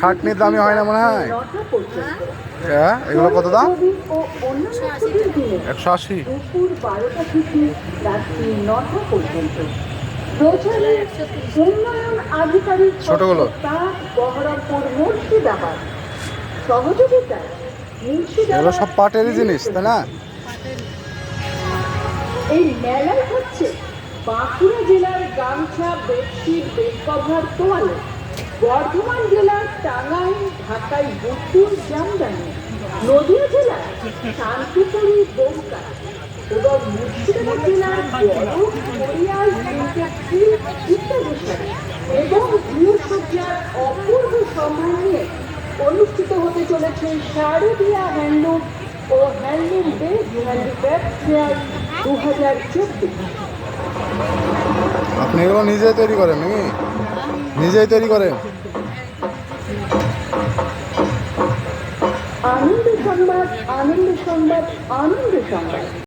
খাটনির দামি হয় না মনে হয়। হ্যাঁ? এগুলো কত দাম? একশো আশি। ছোটগুলো? এগুলো সব পাটেরই জিনিস, তাই না? এই মেলায় হচ্ছে বাঁকুড়া জেলার গামছা, বেডশিট তোয়ালে। বর্ধমান জেলার টাঙ্গাইল ঢাকায় বুটুর জামদানি, নদীয়া জেলার শান্তিপুরি বৌকা এবং মুর্শিদাবাদ জেলার বড় হরিয়াল ইত্যাদি এবং গৃহসজ্জার অপূর্ব সম্মান নিয়ে অনুষ্ঠিত হতে চলেছে শারদীয়া হ্যান্ডলুম ও হ্যান্ডলুম বেস হ্যান্ডিক্রাফট ফেয়ার দু হাজার চব্বিশ। আপনি এগুলো নিজেই তৈরি করেন নাকি? নিজেই তৈরি করে আনন্দ সংবাদ আনন্দ সংবাদ আনন্দ সংবাদ।